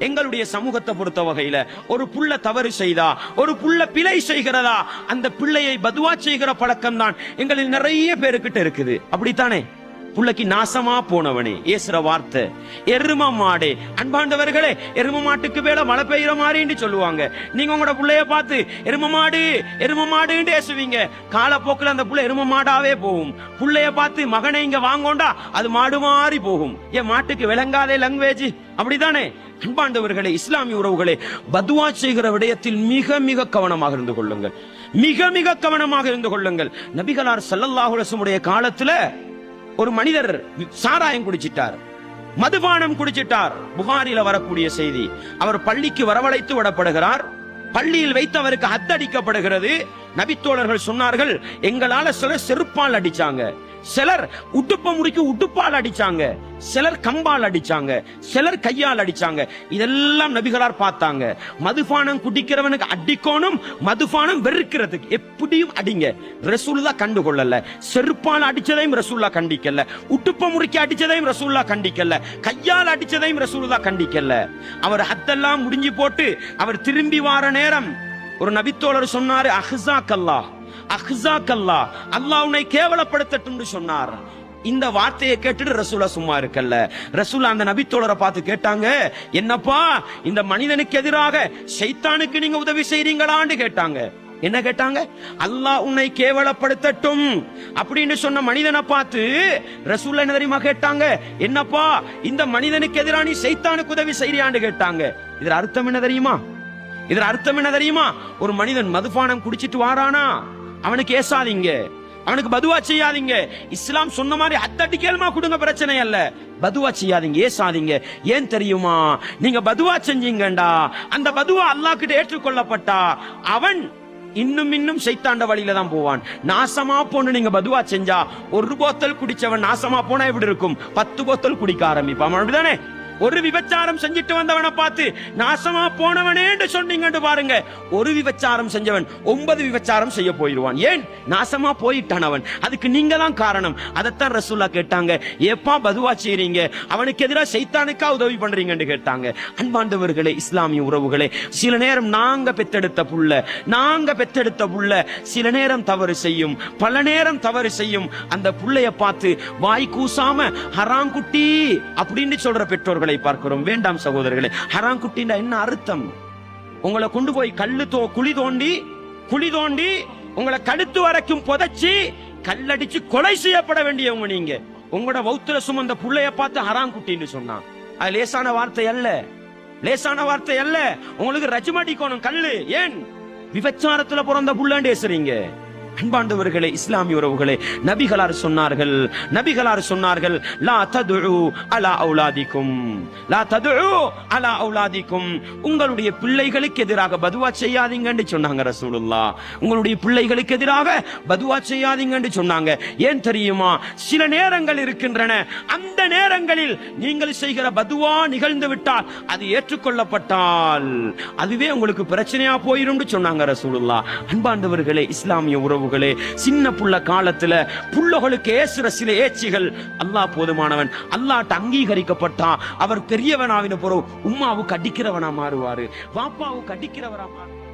எங்களுடைய சமூகத்தை பொறுத்த வகையில ஒரு புள்ள தவறு செய்தா ஒரு புள்ள பிழை செய்கிறதா அந்த பிள்ளையை பதுவா செய்கிற பழக்கம் தான் எங்களில் நிறைய பேருக்கிட்ட இருக்குது. அப்படித்தானே? புள்ளைக்கு நாசமா போனவனே. ஏசுற வார்த்தை. எரும மாடே. அன்பாண்டவர்களே எரும மாட்டுக்கு மேல மழை பெய்யுற மாதிரி சொல்லுவாங்க. நீங்க உங்களோட பிள்ளைய பார்த்து எரும மாடு எரும மாடுன்னு ஏசுவீங்க. காலப்போக்கில் அந்த புள்ள எரும மாடாவே போகும். புள்ளைய பார்த்து மகனை இங்க வாங்கோண்டா அது மாடு மாறி போகும். என் மாட்டுக்கு விளங்காதே லாங்குவேஜ் அப்படிதானே அன்பாண்டவர்களே இஸ்லாமிய உறவுகளே பதுவா செய்கிற விடயத்தில் மிக மிக கவனமாக இருந்து கொள்ளுங்கள். மிக மிக கவனமாக இருந்து கொள்ளுங்கள். நபிகளார் ஸல்லல்லாஹு காலத்துல ஒரு மனிதர் சாராயம் குடிச்சிட்டார் மதுபானம் குடிச்சிட்டார். புகாரில வரக்கூடிய செய்தி அவர் பள்ளிக்கு வரவழைத்து விடப்படுகிறார். பள்ளியில் வைத்து அவருக்கு அத்தடிக்கப்படுகிறது நபித்தோழர்கள் சொன்னார்கள் எங்களால சில செருப்பால் அடிச்சாங்க. சிலர் உடுப்ப முடிக்கு உடுப்பால் அடிச்சாங்க. சிலர் கம்பால் அடிச்சாங்க. சிலர் கையால் அடிச்சாங்க. இதெல்லாம் நபிகளார் பார்த்தாங்க. மதுபானம் குடிக்கிறவனுக்கு அடிக்கணும் மதுபானம் வெறுக்கிறதுக்கு. எப்படியும் அடிங்க. ரசூல்லா கண்டுகொள்ளல. செருப்பால் அடிச்சதையும் ரசூல்லா கண்டிக்கல. உட்டுப்ப முறுக்கி அடிச்சதையும் ரசூல்லா கண்டிக்கல. கையால் அடிச்சதையும் ரசூல்லா கண்டிக்கல. அவர் ஹத்தெல்லாம் முடிஞ்சு போட்டு அவர் திரும்பி வார நேரம் ஒரு நபித்தோழர் சொன்னாரு அஹ்சாக் அல்லாஹ் அஹ்சாக்கல்லா அல்லாஹ் அல்லாஹ் உன்னை கேவலப்படுத்தட்டும் சொன்னார். இந்த வார்த்தையை கேட்டுட்டு ரசூலா சும்மா இருக்கல்ல. ரசூலா அந்த நபித்தோழரை பார்த்து கேட்டாங்க என்னப்பா இந்த மனிதனுக்கு எதிராக சைத்தானுக்கு நீங்க உதவி செய்றீங்களான்னு கேட்டாங்க. என்ன கேட்டாங்க? அல்லாஹ் உன்னை கேவலப்படுத்தட்டும். அப்படின்னு சொன்ன மனிதனை பார்த்து ரசூல்லா என்ன தெரியுமா கேட்டாங்க? என்னப்பா இந்த மனிதனுக்கு எதிராக நீ சைத்தானுக்கு உதவி செய்யறியான்னு கேட்டாங்க. இதுல அர்த்தம் என்ன தெரியுமா? இதுல அர்த்தம் என்ன தெரியுமா? ஒரு மனிதன் மதுபானம் குடிச்சிட்டு வாரானா? அவனுக்கு ஏசாதீங்க. அவனுக்கு பதுவா செய்யாதீங்க. இஸ்லாம் சொன்ன மாதிரி அத்தடிக்கலுமா கொடுங்க பிரச்சனை அல்ல. பதுவா செய்யாதீங்க ஏசாதீங்க. ஏன் தெரியுமா? நீங்க பதுவா செஞ்சீங்கண்டா. அந்த பதுவா அல்லாஹ் கிட்ட ஏற்றுக்கொள்ளப்பட்டா. அவன் இன்னும் இன்னும் சைத்தாண்ட வழியில தான் போவான். நாசமா போன்னு நீங்க பதுவா செஞ்சா ஒரு போத்தல் குடிச்சவன் நாசமா போனா எப்படி இருக்கும்? பத்து போத்தல் குடிக்க ஆரம்பிப்பான். அப்படிதானே? ஒரு விபச்சாரம் செஞ்சுட்டு வந்தவனை பார்த்து நாசமா போனவனேன்னு சொன்னீங்கன்னு பாருங்க. ஒரு விபச்சாரம் செஞ்சவன் ஒன்பது விபச்சாரம் செய்ய போயிடுவான் ஏன்? நாசமா போயிட்டான் அவன். அதுக்கு நீங்க தான் காரணம். அதைத்தான் ரசூல்லா கேட்டாங்க. ஏப்பா பதுவா செய்றீங்க? அவனுக்கு எதிராக சைத்தானுக்கா உதவி பண்றீங்கன்னு கேட்டாங்க. அன்பாண்டவர்களே இஸ்லாமிய உறவுகளே சில நேரம் நாங்க பெத்தெடுத்த புள்ள நாங்க பெத்தெடுத்த புள்ள சில நேரம் தவறு செய்யும் பல நேரம் தவறு செய்யும். அந்த புள்ளைய பார்த்து வாய் கூசாம ஹராங்குட்டி அப்படின்னு சொல்ற பெற்றோர்களை பார்க்கிறோம். வேண்டாம் சகோதரர்களே குட்டினா என்ன அர்த்தம்? உங்களை கொண்டு போய் கல்லு தோ குழி தோண்டி குழி தோண்டி உங்களை கழுத்து வரைக்கும் புதைச்சி கல்லடிச்சு கொலை செய்யப்பட வேண்டியவங்க நீங்க. உங்களோட வௌத்திர சுமந்த புள்ளைய பார்த்து ஹராங்குட்டின்னு சொன்னான். அது லேசான வார்த்தை அல்ல. லேசான வார்த்தை அல்ல. உங்களுக்கு ரஜ்மடிக்கணும் கல்லு. ஏன்? விபச்சாரத்துல பிறந்த புள்ளன்னு பேசுறீங்க. அன்பாண்டவர்களே இஸ்லாமிய உறவுகளே நபிகளார் சொன்னார்கள் நபிகளார் சொன்னார்கள் லா ததுழு அலா அவுலாதிக்கும் லா ததுழு அலா அவுலாதிக்கும் உங்களுடைய பிள்ளைகளுக்கு எதிராக பதுவா செய்யாதீங்கன்னு சொன்னாங்க ரசூலுல்லா உங்களுடைய பிள்ளைகளுக்கு எதிராக பதுவா செய்யாதீங்கன்னு சொன்னாங்க. ஏன் தெரியுமா? சில நேரங்கள் இருக்கின்றன. அந்த நேரங்களில் நீங்கள் செய்கிற பதுவா நிகழ்ந்து விட்டால் அது ஏற்றுக்கொள்ளப்பட்டால் அதுவே உங்களுக்கு பிரச்சனையா போயிரும் சொன்னாங்க ரசூலுல்லா அன்பாண்டவர்களே இஸ்லாமிய உறவு சின்ன புள்ள காலத்துல புள்ளகளுக்கு ஏசுற சில ஏச்சிகள். அல்லாஹ் போதுமானவன். அல்லாட்ட அங்கீகரிக்கப்பட்டா அவர் பெரியவனாவின பிறகு உம்மாவுக்கு அடிக்கிறவனா மாறுவாரு. வாப்பாவுக்கு அடிக்கிறவரா மாறுவார்.